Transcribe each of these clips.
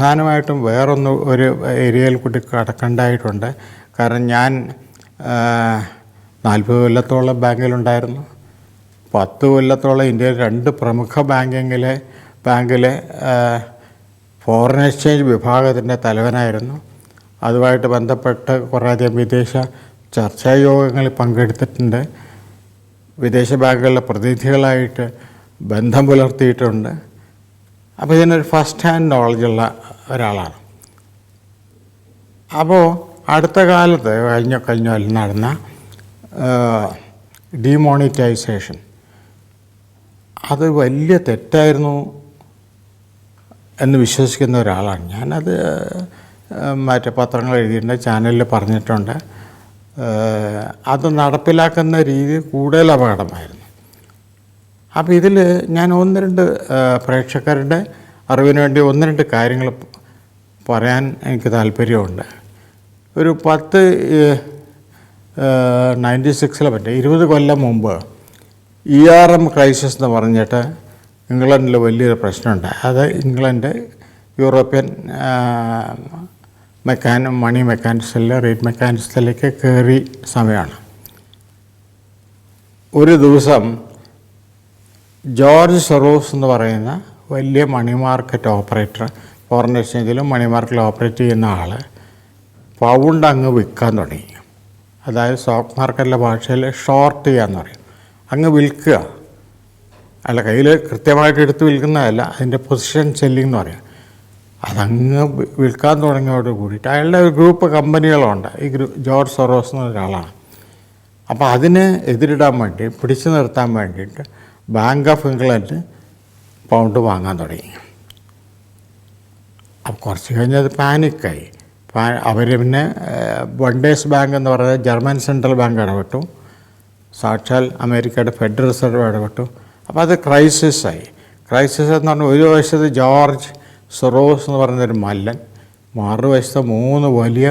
പ്രധാനമായിട്ടും വേറൊന്ന് ഒരു ഏരിയയിൽ കൂടി കടക്കണ്ടായിട്ടുണ്ട്. കാരണം ഞാൻ നാൽപ്പത് കൊല്ലത്തോളം ബാങ്കിലുണ്ടായിരുന്നു. പത്ത് കൊല്ലത്തോളം ഇന്ത്യയിൽ രണ്ട് പ്രമുഖ ബാങ്കിങ്ങിലെ ബാങ്കിലെ ഫോറിൻ എക്സ്ചേഞ്ച് വിഭാഗത്തിന്റെ തലവനായിരുന്നു. അതുമായിട്ട് ബന്ധപ്പെട്ട് കുറേയധികം വിദേശ ചർച്ചാ യോഗങ്ങളിൽ പങ്കെടുത്തിട്ടുണ്ട്. വിദേശ ബാങ്കുകളിലെ പ്രതിനിധികളായിട്ട് ബന്ധം പുലർത്തിയിട്ടുണ്ട്. അപ്പോൾ ഇതിനൊരു ഫസ്റ്റ് ഹാൻഡ് നോളജുള്ള ഒരാളാണ്. അപ്പോൾ അടുത്ത കാലത്ത് കഴിഞ്ഞ കഴിഞ്ഞ നടന്ന ഡിമോണിറ്റൈസേഷൻ അത് വലിയ തെറ്റായിരുന്നു എന്ന് വിശ്വസിക്കുന്ന ഒരാളാണ്. ഞാനത് മറ്റേ പത്രങ്ങൾ എഴുതിയിട്ടുണ്ട് ചാനലിൽ പറഞ്ഞിട്ടുണ്ട്. അത് നടപ്പിലാക്കുന്ന രീതി കൂടുതൽ അപകടമായിരുന്നു. അപ്പോൾ ഇതിൽ ഞാൻ ഒന്ന് രണ്ട് പ്രേക്ഷകരുടെ അറിവിന് വേണ്ടി ഒന്ന് രണ്ട് കാര്യങ്ങൾ പറയാൻ എനിക്ക് താല്പര്യമുണ്ട്. ഒരു പത്ത് നയന്റി സിക്സിലെ പറ്റേ ഇരുപത് കൊല്ലം മുമ്പ് ഇ ആർ എം ക്രൈസിസ് എന്ന് പറഞ്ഞിട്ട് ഇംഗ്ലണ്ടിൽ വലിയൊരു പ്രശ്നമുണ്ട്. അത് ഇംഗ്ലണ്ട് യൂറോപ്യൻ മെക്കാൻ മണി മെക്കാനിക്സിൽ റേറ്റ് മെക്കാനിക്സിലേക്ക് കയറി സമയമാണ്. ഒരു ദിവസം ജോർജ് സെറോസ് എന്ന് പറയുന്ന വലിയ മണി മാർക്കറ്റ് ഓപ്പറേറ്റർ ഫോറിൻ എക്സ്ചേഞ്ചിലും മണി മാർക്കറ്റിൽ ഓപ്പറേറ്റ് ചെയ്യുന്ന ആൾ പൗണ്ട് അങ്ങ് വിൽക്കാൻ തുടങ്ങി. അതായത് സ്റ്റോക്ക് മാർക്കറ്റിലെ ഭാഷയിൽ ഷോർട്ട് ചെയ്യാന്ന് പറയും. അങ്ങ് വിൽക്കുക. അല്ല കയ്യിൽ കൃത്യമായിട്ട് എടുത്ത് വിൽക്കുന്നതല്ല അതിന്റെ പൊസിഷൻ സെല്ലിംഗ് എന്ന് പറയാം. അതങ്ങ് വിൽക്കാൻ തുടങ്ങിയോട് കൂടിയിട്ട് അയാളുടെ ഒരു ഗ്രൂപ്പ് കമ്പനികളുണ്ട്. ഈ ഗ്രൂ ജോർജ് സൊറോസ് എന്ന ഒരാളാണ്. അപ്പോൾ അതിനെ എതിരിടാൻ വേണ്ടി പിടിച്ചു നിർത്താൻ വേണ്ടിയിട്ട് ബാങ്ക് ഓഫ് ഇംഗ്ലണ്ട് പൗണ്ട് വാങ്ങാൻ തുടങ്ങി. അപ്പോൾ കുറച്ച് കഴിഞ്ഞത് പാനിക്കായി. അവർ പിന്നെ വൺഡേസ് ബാങ്ക് എന്ന് പറയുന്നത് ജർമ്മൻ സെൻട്രൽ ബാങ്ക് ഇടപെട്ടു സാക്ഷാൽ അമേരിക്കയുടെ ഫെഡറൽ റിസർവ് ഇടപെട്ടു അപ്പോൾ അത് ക്രൈസിസായി ക്രൈസിസ് എന്ന് പറഞ്ഞാൽ ഒരു വശത്ത് ജോർജ് സൊറോസ് എന്ന് പറയുന്നൊരു മല്ലൻ മറുവശത്ത് മൂന്ന് വലിയ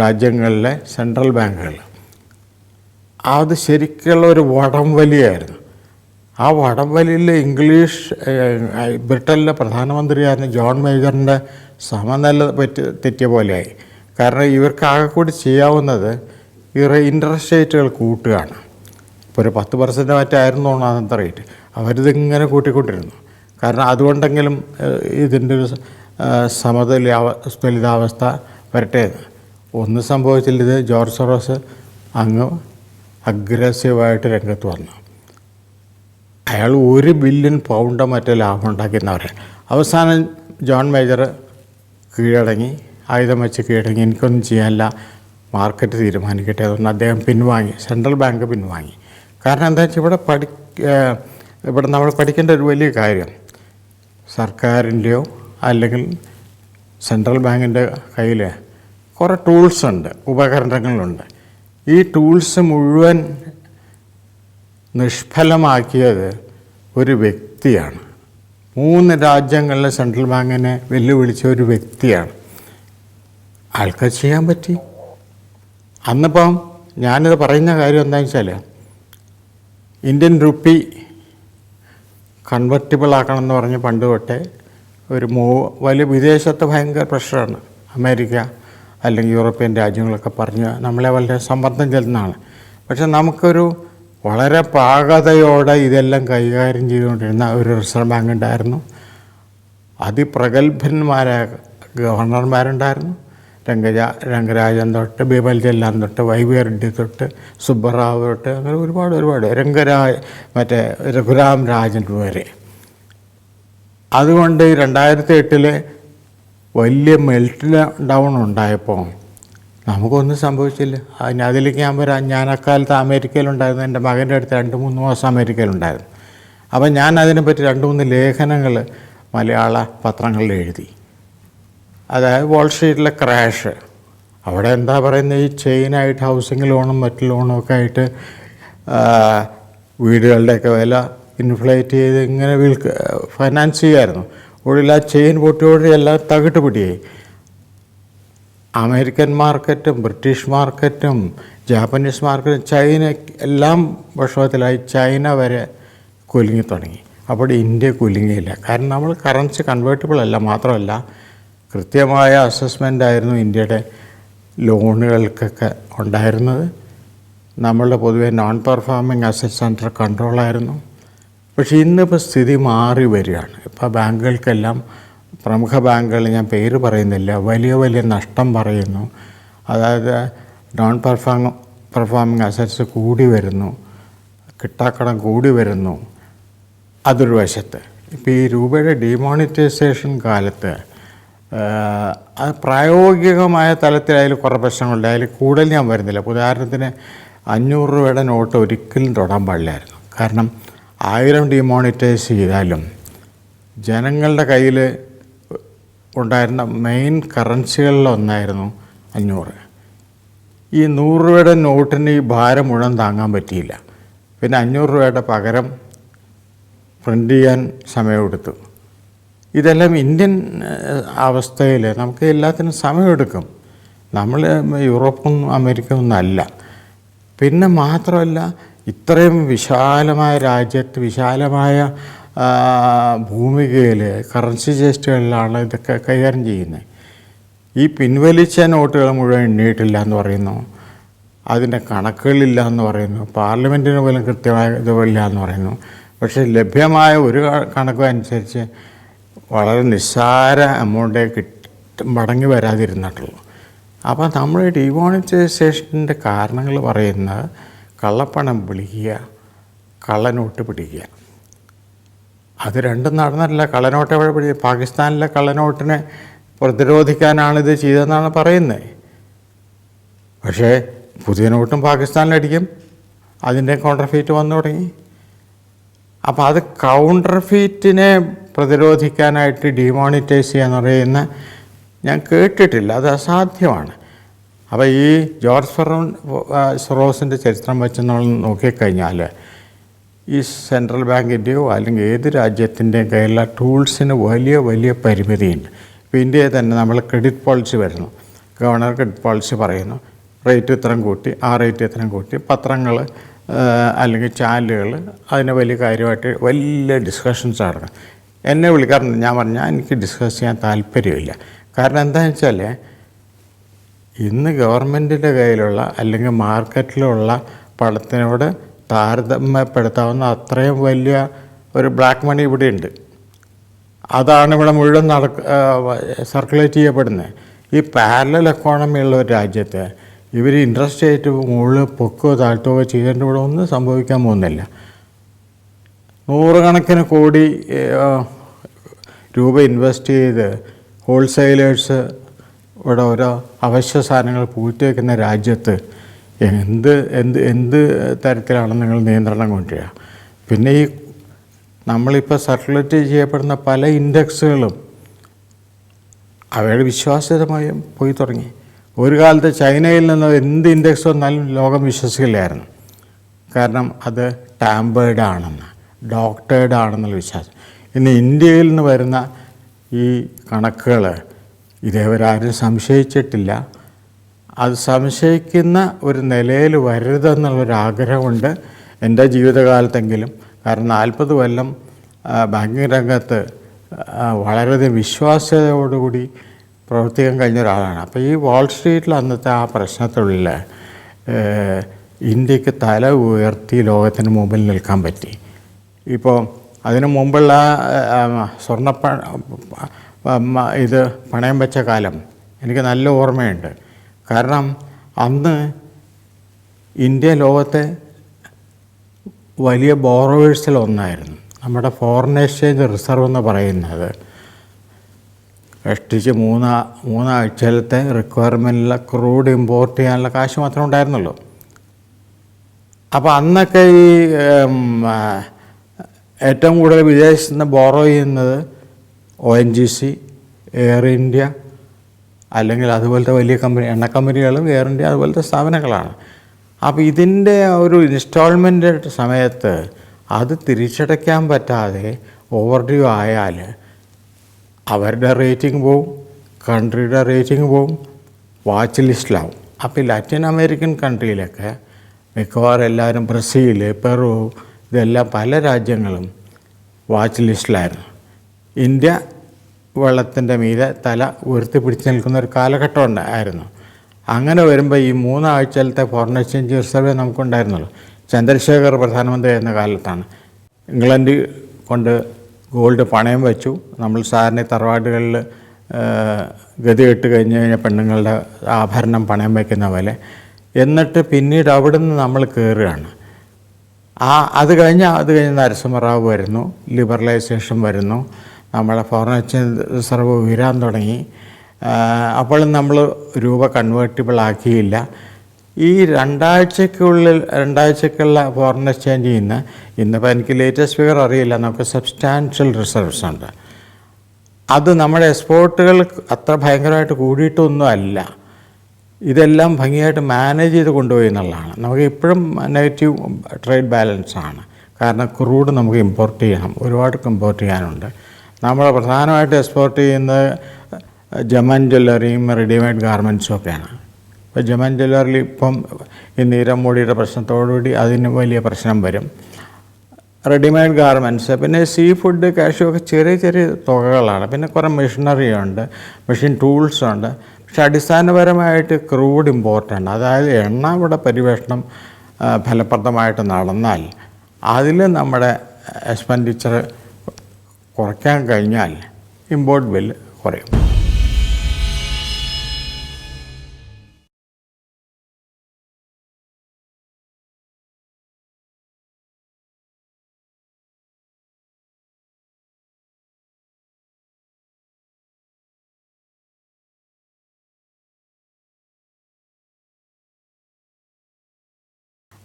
രാജ്യങ്ങളിലെ സെൻട്രൽ ബാങ്കുകൾ അത് ശരിക്കുള്ള ഒരു വടംവലിയായിരുന്നു. ആ വടംവലിയിൽ ഇംഗ്ലീഷ് ബ്രിട്ടനിലെ പ്രധാനമന്ത്രിയായിരുന്ന ജോൺ മേജറിന്റെ സമനില പറ്റി തെറ്റിയ പോലെയായി. കാരണം ഇവർക്കാകെ കൂടി ചെയ്യാവുന്നത് ഇവർ ഇൻട്രസ്റ്റ് റേറ്റുകൾ കൂട്ടുകയാണ്. ഇപ്പോൾ ഒരു പത്ത് പെർസെന്റ് മറ്റായിരുന്നു അന്നത്തെ റേറ്റ് അവരിതിങ്ങനെ കൂട്ടിക്കൊണ്ടിരുന്നു. കാരണം അതുകൊണ്ടെങ്കിലും ഇതിന്റെ ഒരു ഏഹ്, സമതുലിതാവ തുലിതാവസ്ഥ വരട്ടെ. ഒന്ന് സംഭവിച്ചില്ല. ഇത് ജോർജ് സൊറോസ് അങ്ങ് അഗ്രസീവായിട്ട് രംഗത്ത് വന്നു. അയാൾ ഒരു ബില്യൺ പൗണ്ട് മറ്റേ ലാഭം ഉണ്ടാക്കുന്നവരെ അവസാനം ജോൺ മേജർ കീഴടങ്ങി ആയുധം വെച്ച് കീഴടങ്ങി. എനിക്കൊന്നും ചെയ്യാനില്ല. മാർക്കറ്റ് തീരുമാനിക്കട്ടെ അതുകൊണ്ട് അദ്ദേഹം പിൻവാങ്ങി. Central bank പിൻവാങ്ങി. കാരണം എന്താ വെച്ചാൽ ഇവിടെ പഠി ഇവിടെ നമ്മൾ പഠിക്കേണ്ട ഒരു വലിയ കാര്യം സർക്കാരിന്റെയോ അല്ലെങ്കിൽ സെൻട്രൽ ബാങ്കിന്റെ കയ്യിൽ കുറേ ടൂൾസ് ഉണ്ട് ഉപകരണങ്ങളുണ്ട്. ഈ ടൂൾസ് മുഴുവൻ നിഷ്ഫലമാക്കിയത് ഒരു വ്യക്തിയാണ്. മൂന്ന് രാജ്യങ്ങളിലെ സെൻട്രൽ ബാങ്കിനെ വെല്ലുവിളിച്ച ഒരു വ്യക്തിയാണ്. ആൾക്ക് ചെയ്യാൻ പറ്റി. അന്നിപ്പം ഞാനിത് പറയുന്ന കാര്യം എന്താണെന്ന് വെച്ചാൽ ഇന്ത്യൻ റുപ്പി കൺവെർട്ടിബിൾ ആക്കണം എന്ന് പറഞ്ഞ് പണ്ട് തൊട്ടേ ഒരു മൂ വലിയ വിദേശത്ത് ഭയങ്കര പ്രഷറാണ് അമേരിക്ക അല്ലെങ്കിൽ യൂറോപ്യൻ രാജ്യങ്ങളൊക്കെ പറഞ്ഞ് നമ്മളെ വളരെ സമ്മർദ്ദം ചെല്ലുന്നതാണ് പക്ഷെ നമുക്കൊരു വളരെ പാകതയോടെ ഇതെല്ലാം കൈകാര്യം ചെയ്തുകൊണ്ടിരുന്ന ഒരു റിസർവ് ബാങ്ക് ഉണ്ടായിരുന്നു. അതിപ്രഗത്ഭന്മാരായ ഗവർണർമാരുണ്ടായിരുന്നു. രംഗജ രംഗരാജൻ തൊട്ട് ബിമൽ ജല്ലാൻ തൊട്ട് വൈ വി റെഡ്ഡി തൊട്ട് സുബ്ബറാവ് തൊട്ട് അങ്ങനെ ഒരുപാട് ഒരുപാട് രംഗരാജ് മറ്റേ രഘുരാം രാജൻ വരെ. അതുകൊണ്ട് രണ്ടായിരത്തി എട്ടിലെ വലിയ മെൽറ്റ് ഡൗൺ ഉണ്ടായപ്പോൾ നമുക്കൊന്നും സംഭവിച്ചില്ല. അതിന് അതിലേക്ക് ഞാൻ വരാം. ഞാൻ അക്കാലത്ത് അമേരിക്കയിലുണ്ടായിരുന്നു. എന്റെ മകന്റെ അടുത്ത് രണ്ട് മൂന്ന് മാസം അമേരിക്കയിലുണ്ടായിരുന്നു. അപ്പം ഞാൻ അതിനെപ്പറ്റി രണ്ട് മൂന്ന് ലേഖനങ്ങൾ മലയാള പത്രങ്ങളിൽ എഴുതി. അതായത് വോൾ സ്ട്രീറ്റിലെ ക്രാഷ്. അവിടെ എന്താ പറയുന്നത്? ഈ ചെയിനായിട്ട് ഹൗസിംഗ് ലോണും മറ്റു ലോണും ഒക്കെ ആയിട്ട് വീടുകളുടെയൊക്കെ വില ഇൻഫ്ലേറ്റ് ചെയ്ത് ഇങ്ങനെ വിൽക്ക ഫൈനാൻസ് ചെയ്യുമായിരുന്നു ഒടുവിൽ ആ ചെയിൻ പൊട്ടിയോടെ എല്ലാം തകിട്ട് പിടിയായി അമേരിക്കൻ മാർക്കറ്റും ബ്രിട്ടീഷ് മാർക്കറ്റും ജാപ്പനീസ് മാർക്കറ്റും ചൈന എല്ലാം വിഷമത്തിലായി ചൈന വരെ കുലുങ്ങി തുടങ്ങി. അപ്പോൾ ഇന്ത്യ കുലുങ്ങിയില്ല. കാരണം നമ്മൾ കറൻസി കൺവേർട്ടബിൾ അല്ല മാത്രമല്ല കൃത്യമായ അസസ്മെന്റ് ആയിരുന്നു ഇന്ത്യയുടെ ലോണുകൾക്കൊക്കെ ഉണ്ടായിരുന്നത്. നമ്മളുടെ പൊതുവെ നോൺ പെർഫോമിംഗ് അസറ്റ്സ് അണ്ടർ കൺട്രോളായിരുന്നു പക്ഷേ ഇന്നിപ്പോൾ സ്ഥിതി മാറി വരികയാണ്. ഇപ്പോൾ ബാങ്കുകൾക്കെല്ലാം പ്രമുഖ ബാങ്കുകൾ ഞാൻ പേര് പറയുന്നില്ല. വലിയ വലിയ നഷ്ടം പറയുന്നു. അതായത് നോൺ പെർഫോം പെർഫോമിങ് അസറ്റ്സ് കൂടി വരുന്നു. കിട്ടാക്കടം കൂടി വരുന്നു. അതൊരു വശത്ത്. ഇപ്പോൾ ഈ രൂപയുടെ ഡിമോണിറ്റൈസേഷൻ കാലത്ത് അത് പ്രായോഗികമായ തലത്തിൽ അതിൽ കുറേ പ്രശ്നങ്ങളുണ്ട്. അതിൽ കൂടുതൽ ഞാൻ വരുന്നില്ല. ഉദാഹരണത്തിന് അഞ്ഞൂറ് രൂപയുടെ നോട്ട് ഒരിക്കലും തൊടാൻ പാടില്ലായിരുന്നു. കാരണം ആയിരം ഡിമോണിറ്റൈസ് ചെയ്താലും ജനങ്ങളുടെ കയ്യിൽ ഉണ്ടായിരുന്ന മെയിൻ കറൻസികളിലൊന്നായിരുന്നു അഞ്ഞൂറ്. ഈ നൂറ് രൂപയുടെ നോട്ടിന് ഈ ഭാരം മുഴുവൻ താങ്ങാൻ പറ്റിയില്ല. പിന്നെ അഞ്ഞൂറ് രൂപയുടെ പകരം പ്രിന്റ് ചെയ്യാൻ സമയമെടുത്തു. ഇതെല്ലാം ഇന്ത്യൻ അവസ്ഥയിൽ നമുക്ക് എല്ലാത്തിനും സമയമെടുക്കും. നമ്മൾ യൂറോപ്പും അമേരിക്ക ഒന്നും അല്ല. പിന്നെ മാത്രമല്ല ഇത്രയും വിശാലമായ രാജ്യത്ത് വിശാലമായ ഭൂമികയിൽ കറൻസി ചേസ്റ്റുകളിലാണ് ഇതൊക്കെ കൈകാര്യം ചെയ്യുന്നത് ഈ പിൻവലിച്ച നോട്ടുകൾ മുഴുവൻ എണ്ണിയിട്ടില്ല എന്ന് പറയുന്നു. അതിന്റെ കണക്കുകളില്ല എന്ന് പറയുന്നു. പാർലമെന്റിന് പോലും കൃത്യമായ ഇതുമില്ല എന്ന് പറയുന്നു. പക്ഷേ ലഭ്യമായ ഒരു കണക്കും അനുസരിച്ച് വളരെ നിസ്സാര എമൗണ്ടേ കിട്ടി മടങ്ങി വരാതിരുന്നിട്ടുള്ളൂ. അപ്പോൾ നമ്മൾ ഡിമോണിറ്റൈസേഷന്റെ കാരണങ്ങൾ പറയുന്നത് കള്ളപ്പണം വിളിക്കുക കള്ളനോട്ട് പിടിക്കുക. അത് രണ്ടും നടന്നിട്ടില്ല കള്ളനോട്ട് പിടി പാകിസ്ഥാനിലെ കള്ളനോട്ടിനെ പ്രതിരോധിക്കാനാണ് ഇത് ചെയ്തതെന്നാണ് പറയുന്നത് പക്ഷേ പുതിയ നോട്ടും പാകിസ്ഥാനിലടിക്കും. അതിന്റെ കൗണ്ടർ ഫീറ്റ് വന്നു തുടങ്ങി. അപ്പോൾ അത് കൗണ്ടർ ഫീറ്റിനെ പ്രതിരോധിക്കാനായിട്ട് ഡിമോണിറ്റൈസ് ചെയ്യാന്ന് പറയുന്ന ഞാൻ കേട്ടിട്ടില്ല. അത് അസാധ്യമാണ്. അപ്പോൾ ഈ ജോർജ് ഫെറോൺ സൊറോസിന്റെ ചരിത്രം വെച്ച് നമ്മൾ നോക്കിക്കഴിഞ്ഞാൽ ഈ സെൻട്രൽ ബാങ്കിന്റെയോ അല്ലെങ്കിൽ ഏത് രാജ്യത്തിന്റെയും കയ്യിലുള്ള ടൂൾസിന് വലിയ വലിയ പരിമിതിയുണ്ട്. ഇപ്പോൾ ഇന്ത്യയിൽ തന്നെ നമ്മൾ ക്രെഡിറ്റ് പോളിസി വരുന്നു. ഗവർണർ ക്രെഡിറ്റ് പോളിസി പറയുന്നു. റേറ്റ് ഇത്രയും കൂട്ടി ആ റേറ്റ് ഇത്രയും കൂട്ടി പത്രങ്ങൾ അല്ലെങ്കിൽ ചാനലുകൾ അതിന് വലിയ കാര്യമായിട്ട് വലിയ ഡിസ്കഷൻസ് നടക്കും എന്നെ വിളിക്കാറുണ്ട്. ഞാൻ പറഞ്ഞാൽ എനിക്ക് ഡിസ്കസ് ചെയ്യാൻ താല്പര്യമില്ല. കാരണം എന്താണെന്ന് വെച്ചാൽ ഇന്ന് ഗവൺമെന്റിന്റെ കയ്യിലുള്ള അല്ലെങ്കിൽ മാർക്കറ്റിലുള്ള പണത്തിനോട് താരതമ്യപ്പെടുത്താവുന്ന അത്രയും വലിയ ഒരു ബ്ലാക്ക് മണി ഇവിടെ ഉണ്ട് അതാണ് ഇവിടെ മുഴുവൻ നടക്ക സർക്കുലേറ്റ് ചെയ്യപ്പെടുന്നത് ഈ പാരലൽ എക്കോണമി ഉള്ള ഒരു രാജ്യത്ത് ഇവർ ഇൻട്രസ്റ്റ് റേറ്റ് മുകളിൽ പൊക്കുകയോ താഴ്ത്തുകയോ ചെയ്യേണ്ട ഇവിടെ ഒന്നും സംഭവിക്കാൻ പോകുന്നില്ല. നൂറുകണക്കിന് കോടി രൂപ ഇൻവെസ്റ്റ് ചെയ്ത് ഹോൾസെയിലേഴ്സ് ഇവിടെ ഓരോ അവശ്യ സാധനങ്ങൾ പൂഴ്ത്തിവെക്കുന്ന രാജ്യത്ത് എന്ത് എന്ത് എന്ത് തരത്തിലാണ് നിങ്ങൾ നിയന്ത്രണം കൊണ്ടുവരിക? പിന്നെ ഈ നമ്മളിപ്പോൾ സർക്കുലേറ്റ് ചെയ്യപ്പെടുന്ന പല ഇൻഡെക്സുകളും അവയുടെ വിശ്വാസ്യതമായും പോയി തുടങ്ങി. ഒരു കാലത്ത് ചൈനയിൽ നിന്ന് എന്ത് ഇൻഡെക്സ് വന്നാലും ലോകം വിശ്വസിക്കില്ലായിരുന്നു. കാരണം അത് ടാമ്പേർഡ് ആണെന്ന് ഡോക്ടേർഡ് ആണെന്നുള്ള വിശ്വാസം. ഇന്ന് ഇന്ത്യയിൽ നിന്ന് വരുന്ന ഈ കണക്കുകൾ ഇതേവരെ ആരും സംശയിച്ചിട്ടില്ല. അത് സംശയിക്കുന്ന ഒരു നിലയിൽ വരരുതെന്നുള്ളൊരാഗ്രഹമുണ്ട് എന്റെ ജീവിതകാലത്തെങ്കിലും. കാരണം നാൽപ്പത് കൊല്ലം ബാങ്കിങ് രംഗത്ത് വളരെയധികം വിശ്വാസ്യതയോടുകൂടി പ്രവർത്തിക്കാൻ കഴിഞ്ഞ ഒരാളാണ് അപ്പോൾ ഈ വാൾ സ്ട്രീറ്റിൽ അന്നത്തെ ആ പ്രശ്നത്തിലുള്ള ഇന്ത്യയ്ക്ക് തല ഉയർത്തി ലോകത്തിന് മുമ്പിൽ നിൽക്കാൻ പറ്റി. ഇപ്പോൾ അതിനു മുമ്പുള്ള സ്വർണ ഇത് പണയം വെച്ച കാലം എനിക്ക് നല്ല ഓർമ്മയുണ്ട്. കാരണം അന്ന് ഇന്ത്യ ലോകത്തെ വലിയ ബോറോവേഴ്സിൽ ഒന്നായിരുന്നു. നമ്മുടെ ഫോറിൻ എക്സ്ചേഞ്ച് റിസർവ് എന്ന് പറയുന്നത് കഷ്ടിച്ച് മൂന്നാ മൂന്നാഴ്ചയിലത്തെ റിക്വയർമെന്റിലെ ക്രൂഡ് ഇമ്പോർട്ട് ചെയ്യാനുള്ള കാശ് മാത്രമേ ഉണ്ടായിരുന്നുള്ളൂ. അപ്പോൾ അന്നൊക്കെ ഈ ഏറ്റവും കൂടുതൽ വിദേശത്ത് നിന്ന് ബോറോ ചെയ്യുന്നത് O N G C Air India അല്ലെങ്കിൽ അതുപോലത്തെ വലിയ കമ്പനി എണ്ണ കമ്പനികളും എയർ ഇന്ത്യ അതുപോലത്തെ സ്ഥാപനങ്ങളാണ്. അപ്പോൾ ഇതിന്റെ ഒരു ഇൻസ്റ്റാൾമെന്റ് സമയത്ത് അത് തിരിച്ചടയ്ക്കാൻ പറ്റാതെ ഓവർ ഡ്യൂ ആയാൽ അവരുടെ റേറ്റിംഗ് പോവും കൺട്രിയുടെ റേറ്റിംഗ് പോവും വാച്ച് ലിസ്റ്റിലാവും അപ്പോൾ ലാറ്റിൻ അമേരിക്കൻ കൺട്രിയിലൊക്കെ മിക്കവാറും എല്ലാവരും ബ്രസീൽ പെറു ഇതെല്ലാം പല രാജ്യങ്ങളും വാച്ച് ലിസ്റ്റിലായിരുന്നു ഇന്ത്യ വെള്ളത്തിന്റെ മീതെ തല ഉയർത്തി പിടിച്ച് നിൽക്കുന്ന ഒരു കാലഘട്ടം ഉണ്ടായിരുന്നു. അങ്ങനെ വരുമ്പോൾ ഈ മൂന്നാഴ്ചയിലത്തെ ഫോറിൻ എക്സ്ചേഞ്ച് റിസർവേ നമുക്കുണ്ടായിരുന്നുള്ളൂ ചന്ദ്രശേഖർ പ്രധാനമന്ത്രി ആയിരുന്ന കാലത്താണ്. ഇംഗ്ലണ്ട് കൊണ്ട് ഗോൾഡ് പണയം വെച്ചു. നമ്മൾ സാറിന് തറവാടുകളിൽ ഗതി കെട്ട് കഴിഞ്ഞ് കഴിഞ്ഞാൽ പെണ്ണുങ്ങളുടെ ആഭരണം പണയം വയ്ക്കുന്ന പോലെ. എന്നിട്ട് പിന്നീട് അവിടെ നിന്ന് നമ്മൾ കയറുകയാണ് ആ അത് കഴിഞ്ഞ് അത് കഴിഞ്ഞ് നരസിംഹറാവ് വരുന്നു. ലിബറലൈസേഷൻ വരുന്നു. നമ്മളെ ഫോറിൻ എക്സ്ചേഞ്ച് റിസർവ് ഉയരാൻ തുടങ്ങി. അപ്പോൾ നമ്മൾ രൂപ കൺവേർട്ടിബിൾ ആക്കിയില്ല. ഈ രണ്ടാഴ്ചക്കുള്ളിൽ രണ്ടാഴ്ചക്കുള്ള ഫോറിൻ എക്സ്ചേഞ്ചിൽ നിന്ന് ഇന്നിപ്പോൾ എനിക്ക് ലേറ്റസ്റ്റ് ഫിഗർ അറിയില്ല. നമുക്ക് സബ്സ്റ്റാൻഷ്യൽ റിസർവ്സ് ഉണ്ട്. അത് നമ്മുടെ എക്സ്പോർട്ടുകൾ അത്ര ഭയങ്കരമായിട്ട് കൂടിയിട്ടൊന്നും അല്ല. ഇതെല്ലാം ഭംഗിയായിട്ട് മാനേജ് ചെയ്ത് കൊണ്ടുപോയി എന്നുള്ളതാണ്. നമുക്ക് ഇപ്പോഴും നെഗറ്റീവ് ട്രേഡ് ബാലൻസ് ആണ്. കാരണം ക്രൂഡ് നമുക്ക് ഇമ്പോർട്ട് ചെയ്യണം. ഒരുപാട് ഇമ്പോർട്ട് ചെയ്യാനുണ്ട്. നമ്മൾ പ്രധാനമായിട്ട് എക്സ്പോർട്ട് ചെയ്യുന്നത് ജമൻ ജ്വല്ലറിയും റെഡിമെയ്ഡ് ഗാർമെന്റ്സും ഒക്കെയാണ്. ഇപ്പോൾ ജമൻ ജ്വല്ലറിൽ ഇപ്പം ഈ നീരമൂടിയുടെ പ്രശ്നത്തോടുകൂടി അതിന് വലിയ പ്രശ്നം വരും. റെഡിമെയ്ഡ് ഗാർമെന്റ്സ് പിന്നെ സീ ഫുഡ് കാഷ്യൂ ഒക്കെ ചെറിയ ചെറിയ തുകകളാണ്. പിന്നെ കുറേ മെഷീനറി ഉണ്ട് മെഷീൻ ടൂൾസ് ഉണ്ട്. പക്ഷെ അടിസ്ഥാനപരമായിട്ട് ക്രൂഡ് ഇമ്പോർട്ടന്റ് അതായത് എണ്ണ ഇവിടെ പരിവേഷണം ഫലപ്രദമായിട്ട് നടന്നാൽ അതിൽ നമ്മുടെ എക്സ്പെൻഡിച്ചർ കുറയ്ക്കാൻ കഴിഞ്ഞാൽ ഇമ്പോർട്ട് ബില്ല് കുറയും.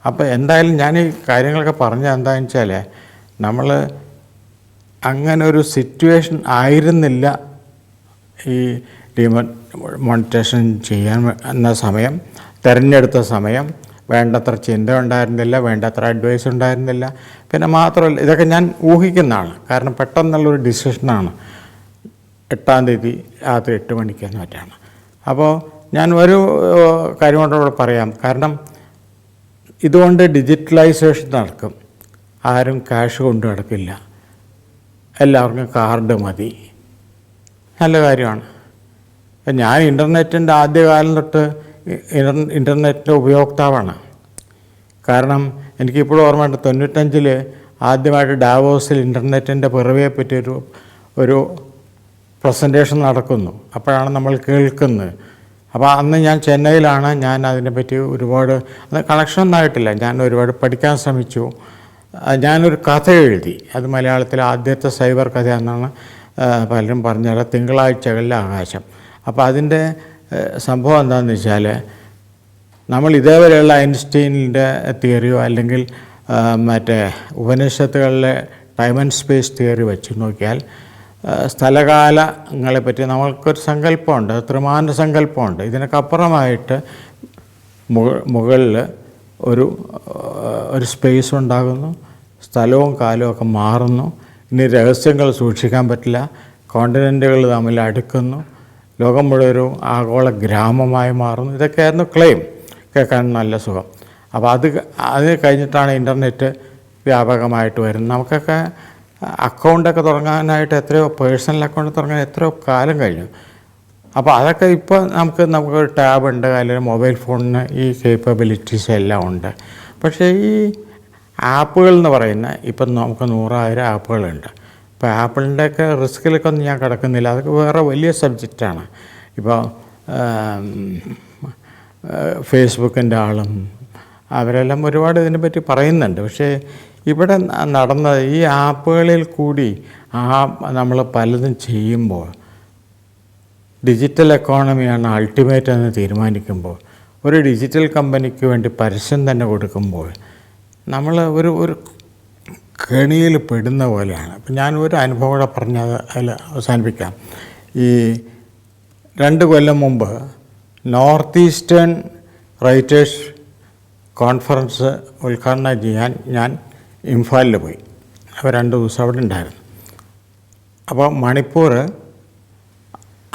അപ്പോൾ എന്തായാലും ഞാൻ ഈ കാര്യങ്ങളൊക്കെ പറഞ്ഞ എന്താണെന്ന് വെച്ചാൽ നമ്മൾ അങ്ങനെ ഒരു സിറ്റുവേഷൻ ആയിരുന്നില്ല ഈ ഡിമോ മോണിറ്റേഷൻ ചെയ്യാൻ എന്ന സമയം തിരഞ്ഞെടുത്ത സമയം. വേണ്ടത്ര ചിന്ത ഉണ്ടായിരുന്നില്ല വേണ്ടത്ര അഡ്വൈസ് ഉണ്ടായിരുന്നില്ല. പിന്നെ മാത്രമല്ല ഇതൊക്കെ ഞാൻ ഊഹിക്കുന്നതാണ്. കാരണം പെട്ടെന്നുള്ളൊരു ഡിസിഷനാണ് എട്ടാം തീയതി രാത്രി എട്ട് മണിക്കെന്ന് പറ്റാണ്. അപ്പോൾ ഞാൻ ഒരു ഏഹ്, കാര്യം കൊണ്ടോടെ പറയാം. കാരണം ഇതുകൊണ്ട് ഡിജിറ്റലൈസേഷൻ നടക്കും. ആരും ക്യാഷ് കൊണ്ടു നടക്കില്ല. എല്ലാവർക്കും കാർഡ് മതി. നല്ല കാര്യമാണ്. ഞാൻ ഇന്റർനെറ്റിന്റെ ആദ്യകാലം തൊട്ട് ഇന്റർ- ഇന്റർനെറ്റിന്റെ ഉപയോക്താവാണ്. കാരണം എനിക്കിപ്പോഴും ഓർമ്മയുണ്ട് തൊണ്ണൂറ്റഞ്ചിൽ ആദ്യമായിട്ട് ഡാവോസിൽ ഇന്റർനെറ്റിന്റെ പിറവിയെ പറ്റിയൊരു ഒരു പ്രസന്റേഷൻ നടക്കുന്നു. അപ്പോഴാണ് നമ്മൾ കേൾക്കുന്നത്. അപ്പോൾ അന്ന് ഞാൻ ചെന്നൈയിലാണ് ഞാൻ അതിനെപ്പറ്റി ഒരുപാട് അത് കണക്ഷൻ ഒന്നായിട്ടില്ല ഞാൻ ഒരുപാട് പഠിക്കാൻ ശ്രമിച്ചു. ഞാനൊരു കഥ എഴുതി. അത് മലയാളത്തിലെ ആദ്യത്തെ സൈബർ കഥ എന്നാണ് പലരും പറഞ്ഞത്. തിങ്കളാഴ്ചകളിലെ ആകാശം. അപ്പോൾ അതിന്റെ സംഭവം എന്താണെന്ന് വെച്ചാൽ നമ്മൾ ഇതേവരെയുള്ള ഐൻസ്റ്റീനിന്റെ തിയറിയോ അല്ലെങ്കിൽ മറ്റേ ഉപനിഷത്തുകളിലെ ടൈം ആൻഡ് സ്പേസ് തിയറി വെച്ച് നോക്കിയാൽ സ്ഥലകാലങ്ങളെ പറ്റി നമ്മൾക്കൊരു സങ്കല്പമുണ്ട്. ത്രിമാന സങ്കല്പമുണ്ട്. ഇതിനൊക്കപ്പുറമായിട്ട് മുകളിൽ ഒരു ഒരു സ്പേസ് ഉണ്ടാകുന്നു. സ്ഥലവും കാലവും ഒക്കെ മാറുന്നു. ഇനി രഹസ്യങ്ങൾ സൂക്ഷിക്കാൻ പറ്റില്ല. കോണ്ടിനെന്റുകൾ തമ്മിൽ അടുക്കുന്നു. ലോകം മുഴുവൻ ഒരു ആഗോള ഗ്രാമമായി മാറുന്നു. ഇതൊക്കെയായിരുന്നു ക്ലെയിം കേൾക്കാൻ നല്ല സുഖം. അപ്പോൾ അത് അത് കഴിഞ്ഞിട്ടാണ് ഇന്റർനെറ്റ് വ്യാപകമായിട്ട് വരുന്നത്. നമുക്കൊക്കെ അക്കൗണ്ടൊക്കെ തുടങ്ങാനായിട്ട് എത്രയോ പേഴ്സണൽ അക്കൗണ്ട് തുടങ്ങാൻ എത്രയോ കാലം കഴിഞ്ഞു. അപ്പോൾ അതൊക്കെ ഇപ്പോൾ നമുക്ക് നമുക്ക് ടാബ് ഉണ്ട്. അല്ലെങ്കിൽ മൊബൈൽ ഫോണിന് ഈ കേപ്പബിലിറ്റീസ് എല്ലാം ഉണ്ട്. പക്ഷേ ഈ ആപ്പുകൾ എന്ന് പറയുന്ന ഇപ്പം നമുക്ക് നൂറായിരം ആപ്പുകളുണ്ട്. ഇപ്പോൾ ആപ്പിളിന്റെയൊക്കെ റിസ്ക്കിലൊക്കെ ഒന്നും ഞാൻ കിടക്കുന്നില്ല. അതൊക്കെ വേറെ വലിയ സബ്ജക്റ്റാണ്. ഇപ്പോൾ ഫേസ്ബുക്കിന്റെ ആളും അവരെല്ലാം ഒരുപാട് ഇതിനെപ്പറ്റി പറയുന്നുണ്ട്. പക്ഷേ ഇവിടെ നടന്ന ഈ ആപ്പുകളിൽ കൂടി ആ നമ്മൾ പലതും ചെയ്യുമ്പോൾ ഡിജിറ്റൽ എക്കോണമിയാണ് അൾട്ടിമേറ്റ് എന്ന് തീരുമാനിക്കുമ്പോൾ ഒരു ഡിജിറ്റൽ കമ്പനിക്ക് വേണ്ടി പരസ്യം തന്നെ കൊടുക്കുമ്പോൾ നമ്മൾ ഒരു ഒരു കെണിയിൽ പെടുന്ന പോലെയാണ്. അപ്പം ഞാൻ ഒരു അനുഭവം കൂടെ പറഞ്ഞ് അതിൽ അവസാനിപ്പിക്കാം. ഈ രണ്ട് കൊല്ലം മുമ്പ് നോർത്ത് ഈസ്റ്റേൺ റൈറ്റേഴ്സ് കോൺഫറൻസ് ഉദ്ഘാടനം ചെയ്യാൻ ഞാൻ ഇംഫാലിൽ പോയി. അപ്പോൾ രണ്ട് ദിവസം അവിടെ ഉണ്ടായിരുന്നു. അപ്പോൾ മണിപ്പൂർ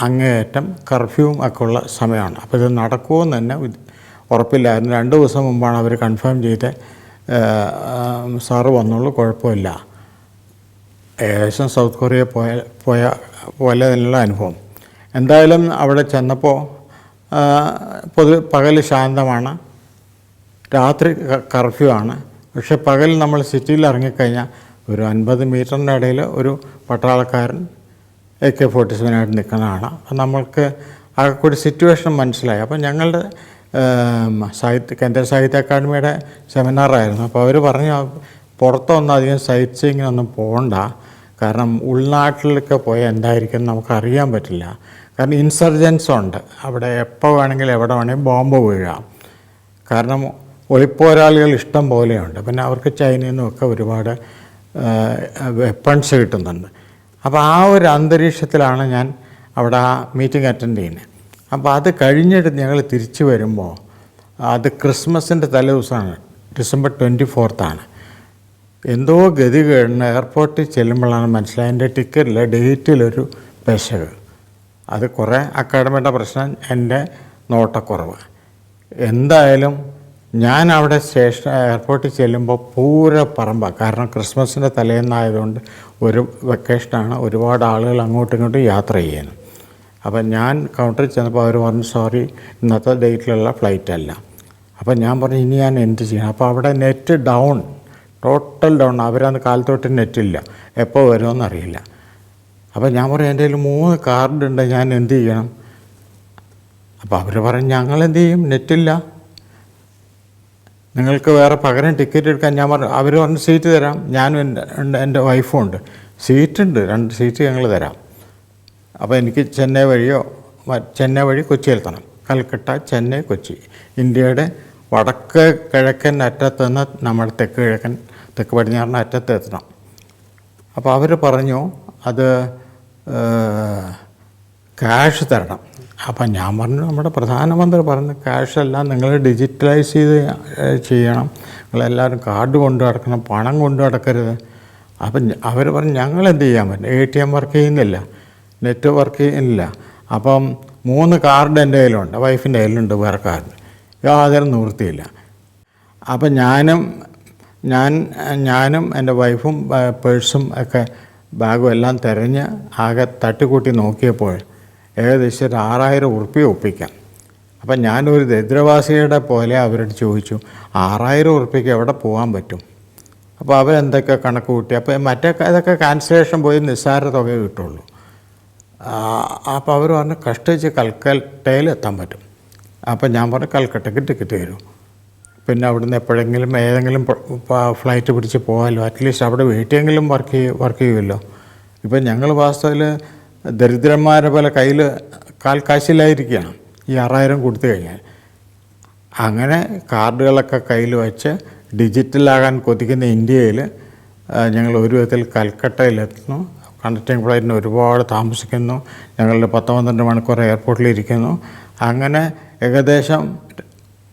അങ്ങേയറ്റം കർഫ്യൂവും ഒക്കെ ഉള്ള സമയമാണ്. അപ്പോൾ ഇത് നടക്കുമെന്ന് തന്നെ ഉറപ്പില്ലായിരുന്നു. രണ്ട് ദിവസം മുമ്പാണ് അവർ കൺഫേം ചെയ്ത് സാറ് വന്നുള്ളൂ കുഴപ്പമില്ല. ഏകദേശം സൗത്ത് കൊറിയ പോയ പോയ പോലെ തന്നെയുള്ള അനുഭവം. എന്തായാലും അവിടെ ചെന്നപ്പോൾ പൊതു പകൽ ശാന്തമാണ്. രാത്രി കർഫ്യൂ ആണ്. പക്ഷെ പകൽ നമ്മൾ സിറ്റിയിൽ ഇറങ്ങിക്കഴിഞ്ഞാൽ ഒരു അൻപത് മീറ്ററിന്റെ ഇടയിൽ ഒരു പട്ടാളക്കാരൻ എ കെ ഫോർട്ടി സെവനായിട്ട് നിൽക്കുന്നതാണ് അപ്പം നമ്മൾക്ക് ആ ഒരു സിറ്റുവേഷൻ മനസ്സിലായി. അപ്പം ഞങ്ങളുടെ സാഹിത്യ കേന്ദ്ര സാഹിത്യ അക്കാദമിയുടെ സെമിനാറായിരുന്നു. അപ്പോൾ അവർ പറഞ്ഞു പുറത്തൊന്നും അധികം സൈറ്റ് സീങ്ങിനൊന്നും പോകണ്ട കാരണം ഉൾനാട്ടിലൊക്കെ പോയാൽ എന്തായിരിക്കും നമുക്കറിയാൻ പറ്റില്ല. കാരണം ഇൻസർജൻസ് ഉണ്ട്. അവിടെ എപ്പോൾ വേണമെങ്കിലും എവിടെ വേണമെങ്കിലും ബോംബ് വീഴാം. കാരണം ഒളിപ്പോരാളികൾ ഇഷ്ടം പോലെയുണ്ട്. പിന്നെ അവർക്ക് ചൈനയിൽ നിന്നൊക്കെ ഒരുപാട് വെപ്പൺസ് കിട്ടുന്നുണ്ട്. അപ്പോൾ ആ ഒരു അന്തരീക്ഷത്തിലാണ് ഞാൻ അവിടെ ആ മീറ്റിംഗ് അറ്റൻഡ് ചെയ്യുന്നത്. അപ്പോൾ അത് കഴിഞ്ഞിട്ട് ഞങ്ങൾ തിരിച്ചു വരുമ്പോൾ അത് ക്രിസ്മസിന്റെ തലേദിവസമാണ്. December twenty ഫോർത്താണ്. എന്തോ ഗതി കേടുന്ന എയർപോർട്ടിൽ ചെല്ലുമ്പോഴാണ് മനസ്സിലായത് എന്റെ ടിക്കറ്റിൽ ഡേറ്റിലൊരു പെശക്. അത് കുറേ അക്കാഡമിയുടെ പ്രശ്നം എന്റെ നോട്ടക്കുറവ്. എന്തായാലും ഞാൻ അവിടെ സ്റ്റേഷൻ എയർപോർട്ടിൽ ചെല്ലുമ്പോൾ പൂര പറമ്പ. കാരണം ക്രിസ്മസിന്റെ തലേന്നായതുകൊണ്ട് ഒരു വെക്കേഷനാണ് ഒരുപാട് ആളുകൾ അങ്ങോട്ടും ഇങ്ങോട്ടും യാത്ര ചെയ്യാനും അപ്പം ഞാൻ കൗണ്ടറിൽ ചെന്നപ്പോൾ അവർ പറഞ്ഞു സോറി ഇന്നത്തെ ഡേറ്റിലുള്ള ഫ്ലൈറ്റ് അല്ല. അപ്പം ഞാൻ പറഞ്ഞു ഇനി ഞാൻ എന്ത് ചെയ്യണം? അപ്പോൾ അവിടെ നെറ്റ് ഡൗൺ ടോട്ടൽ ഡൗൺ അവരന്ന് കാലത്തോട്ട് നെറ്റില്ല എപ്പോൾ വരുമെന്ന് അറിയില്ല. അപ്പോൾ ഞാൻ പറയും എന്റെ കയ്യിൽ മൂന്ന് കാർഡ് ഉണ്ട് ഞാൻ എന്ത് ചെയ്യണം? അപ്പോൾ അവർ പറഞ്ഞു ഞങ്ങൾ എന്ത് ചെയ്യും? നെറ്റില്ല നിങ്ങൾക്ക് വേറെ പകരം ടിക്കറ്റ് എടുക്കാൻ ഞാൻ പറഞ്ഞു അവർ പറഞ്ഞ് സീറ്റ് തരാം. ഞാനും എന്റെ എന്റെ വൈഫും ഉണ്ട്. സീറ്റുണ്ട് രണ്ട് സീറ്റ് ഞങ്ങൾ തരാം. അപ്പോൾ എനിക്ക് ചെന്നൈ വഴിയോ ചെന്നൈ വഴി കൊച്ചിയിലെത്തണം കൽക്കട്ട ചെന്നൈ കൊച്ചി. ഇന്ത്യയുടെ വടക്ക് കിഴക്കൻ അറ്റത്ത് നിന്ന് നമ്മുടെ തെക്ക് കിഴക്കൻ തെക്ക് പടിഞ്ഞാറിന് അറ്റത്ത് എത്തണം. അപ്പോൾ അവർ പറഞ്ഞു അത് ക്യാഷ് തരണം. അപ്പം ഞാൻ പറഞ്ഞു നമ്മുടെ പ്രധാനമന്ത്രി പറഞ്ഞു ക്യാഷ് എല്ലാം നിങ്ങൾ ഡിജിറ്റലൈസ് ചെയ്ത് ചെയ്യണം. നിങ്ങളെല്ലാവരും കാർഡ് കൊണ്ടു നടക്കണം പണം കൊണ്ടു നടക്കരുത്. അപ്പം അവർ പറഞ്ഞു ഞങ്ങൾ എന്ത് ചെയ്യാൻ പറ്റും? എ ടി എം വർക്ക് ചെയ്യുന്നില്ല. നെറ്റ് ഇല്ല. അപ്പം മൂന്ന് കാർഡ് എന്റെ കയ്യിലുണ്ട്. വൈഫിന്റെ കയ്യിലുണ്ട് വേറെ കാർഡ്. യാതൊരു നിവൃത്തിയില്ല. അപ്പം ഞാനും ഞാൻ ഞാനും എന്റെ വൈഫും പേഴ്സും ഒക്കെ ബാഗും എല്ലാം തിരഞ്ഞ് ആകെ തട്ടിക്കൂട്ടി നോക്കിയപ്പോൾ ഏകദേശം ഒരു ആറായിരം ഉറുപ്പ്യ ഒപ്പിക്കാം. അപ്പം ഞാനൊരു ദരിദ്രവാസിയുടെ പോലെ അവരോട് ചോദിച്ചു ആറായിരം ഉറുപ്പ്യക്ക് എവിടെ പോകാൻ പറ്റും? അപ്പോൾ അവരെന്തൊക്കെ കണക്ക് കൂട്ടി അപ്പോൾ മറ്റേ ഇതൊക്കെ ക്യാൻസലേഷൻ പോയി നിസ്സാര തുക കിട്ടുള്ളൂ. അപ്പോൾ അവർ പറഞ്ഞു കഷ്ടിച്ച് കൽക്കട്ടയിൽ എത്താൻ പറ്റും. അപ്പോൾ ഞാൻ പറഞ്ഞു കൽക്കട്ടയ്ക്ക് ടിക്കറ്റ് തരും പിന്നെ അവിടുന്ന് എപ്പോഴെങ്കിലും ഏതെങ്കിലും ഫ്ലൈറ്റ് പിടിച്ച് പോകാമല്ലോ അറ്റ്ലീസ്റ്റ് അവിടെ വീട്ടിലെങ്കിലും വർക്ക് ചെയ്യ വർക്ക് ചെയ്യുമല്ലോ ഇപ്പം ഞങ്ങൾ വാസ്തവത്തിൽ ദരിദ്രന്മാരെ പോലെ കയ്യിൽ കാൽ കാശിലായിരിക്കുകയാണ് ഈ ആറായിരം കൊടുത്തു കഴിഞ്ഞാൽ. അങ്ങനെ കാർഡുകളൊക്കെ കയ്യിൽ വെച്ച് ഡിജിറ്റലാകാൻ കൊതിക്കുന്ന ഇന്ത്യയിൽ ഞങ്ങൾ ഒരു വിധത്തിൽ കൽക്കട്ടയിലെത്തുന്നു. കണക്റ്റിംഗ് ഫ്ലൈറ്റിന് ഒരുപാട് താമസിക്കുന്നു. ഞങ്ങളുടെ പത്ത് പന്ത്രണ്ട് മണിക്കൂർ എയർപോർട്ടിലിരിക്കുന്നു. അങ്ങനെ ഏകദേശം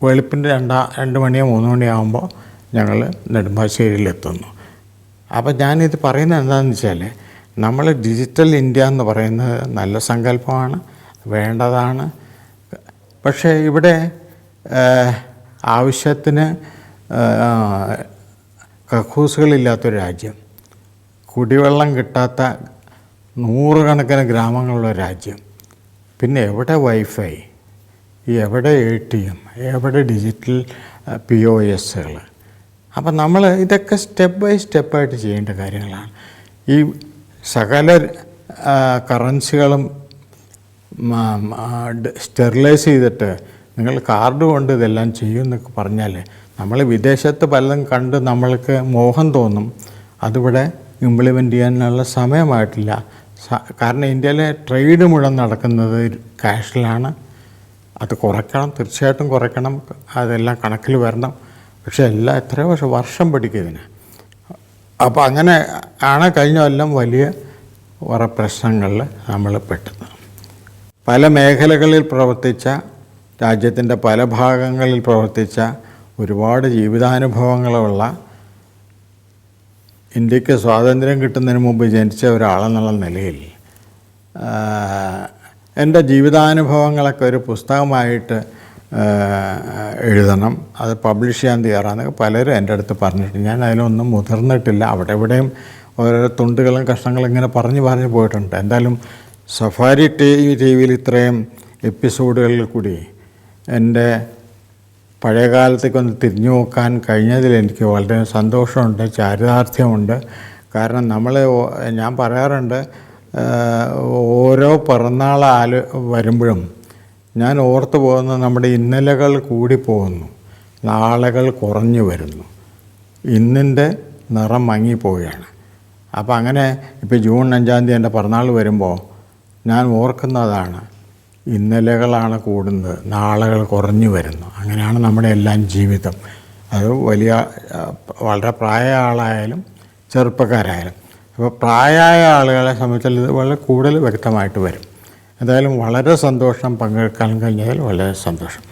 വെളുപ്പിന്റെ രണ്ടാ രണ്ട് മണിയോ മൂന്ന് മണിയോ ആകുമ്പോൾ ഞങ്ങൾ നെടുമ്പാശ്ശേരിയിലെത്തുന്നു. അപ്പോൾ ഞാനിത് പറയുന്നത് എന്താണെന്ന് വെച്ചാൽ നമ്മൾ ഡിജിറ്റൽ ഇന്ത്യ എന്ന് പറയുന്നത് നല്ല സങ്കല്പമാണ് വേണ്ടതാണ്. പക്ഷേ ഇവിടെ ആവശ്യത്തിന് കക്കൂസുകളില്ലാത്തൊരു രാജ്യം. കുടിവെള്ളം കിട്ടാത്ത നൂറുകണക്കിന് ഗ്രാമങ്ങളുള്ള രാജ്യം. പിന്നെ എവിടെ വൈഫൈ? എവിടെ എ ടി എം? എവിടെ ഡിജിറ്റൽ പി ഒ എസുകൾ അപ്പം നമ്മൾ ഇതൊക്കെ സ്റ്റെപ്പ് ബൈ സ്റ്റെപ്പായിട്ട് ചെയ്യേണ്ട കാര്യങ്ങളാണ്. ഈ സകല കറൻസികളും സ്റ്റെറിലൈസ് ചെയ്തിട്ട് നിങ്ങൾ കാർഡ് കൊണ്ട് ഇതെല്ലാം ചെയ്യും എന്നൊക്കെ പറഞ്ഞാൽ നമ്മൾ വിദേശത്ത് പലതും കണ്ട് നമ്മൾക്ക് മോഹം തോന്നും. അതിവിടെ ഇംപ്ലിമെന്റ് ചെയ്യാനുള്ള സമയമായിട്ടില്ല. കാരണം ഇന്ത്യയിലെ ട്രേഡ് മുഴുവൻ നടക്കുന്നത് ക്യാഷിലാണ് അത് കുറയ്ക്കണം തീർച്ചയായിട്ടും കുറയ്ക്കണം. അതെല്ലാം കണക്കിൽ വരണം. പക്ഷെ എല്ലാം എത്രയോ വർഷം വർഷം പിടിക്കും ഇതിന്. അപ്പോൾ അങ്ങനെ ആണ് കഴിഞ്ഞ എല്ലാം വലിയ കുറേ പ്രശ്നങ്ങളിൽ നമ്മൾ പെട്ടത്. പല മേഖലകളിൽ പ്രവർത്തിച്ച രാജ്യത്തിന്റെ പല ഭാഗങ്ങളിൽ പ്രവർത്തിച്ച ഒരുപാട് ജീവിതാനുഭവങ്ങളുള്ള ഇന്ത്യയ്ക്ക് സ്വാതന്ത്ര്യം കിട്ടുന്നതിന് മുമ്പ് ജനിച്ച ഒരാളെന്നുള്ള നിലയിൽ എന്റെ ജീവിതാനുഭവങ്ങളൊക്കെ ഒരു പുസ്തകമായിട്ട് എഴുതണം. അത് പബ്ലിഷ് ചെയ്യാൻ തയ്യാറാണെന്നൊക്കെ പലരും എന്റെ അടുത്ത് പറഞ്ഞിട്ട് ഞാൻ അതിലൊന്നും മുതിർന്നിട്ടില്ല. അവിടെ എവിടെയും ഓരോരോ തുണ്ടുകളും കഷ്ണങ്ങളും ഇങ്ങനെ പറഞ്ഞു പറഞ്ഞു പോയിട്ടുണ്ട്. എന്തായാലും സഫാരി ടി വിയിൽ ഇത്രയും എപ്പിസോഡുകളിൽ കൂടി എന്റെ പഴയ കാലത്തേക്കൊന്ന് തിരിഞ്ഞു നോക്കാൻ കഴിഞ്ഞതിൽ എനിക്ക് വളരെ സന്തോഷമുണ്ട് ചാരിതാർത്ഥ്യമുണ്ട്. കാരണം നമ്മൾ ഞാൻ പറയാറുണ്ട് ഓരോ പിറന്നാൾ വരുമ്പോഴും ഞാൻ ഓർത്തു പോകുന്നത് നമ്മുടെ ഇന്നലകൾ കൂടി പോകുന്നു നാളുകൾ കുറഞ്ഞു വരുന്നു ഇന്നിന്റെ നിറം മങ്ങിപ്പോവുകയാണ്. അപ്പോൾ അങ്ങനെ ഇപ്പോൾ ജൂൺ അഞ്ചാം തീയതി എന്റെ പിറന്നാൾ വരുമ്പോൾ ഞാൻ ഓർക്കുന്നതാണ് ഇന്നലകളാണ് കൂടുന്നത് നാളുകൾ കുറഞ്ഞു വരുന്നു. അങ്ങനെയാണ് നമ്മുടെ എല്ലാം ജീവിതം. അത് വലിയ വളരെ പ്രായ ആളായാലും ചെറുപ്പക്കാരായാലും. അപ്പോൾ പ്രായമായ ആളുകളെ സംബന്ധിച്ചാൽ ഇത് വളരെ കൂടുതൽ വ്യക്തമായിട്ട് വരും. എന്തായാലും വളരെ സന്തോഷം പങ്കെടുക്കാൻ കഴിഞ്ഞാൽ വളരെ സന്തോഷം.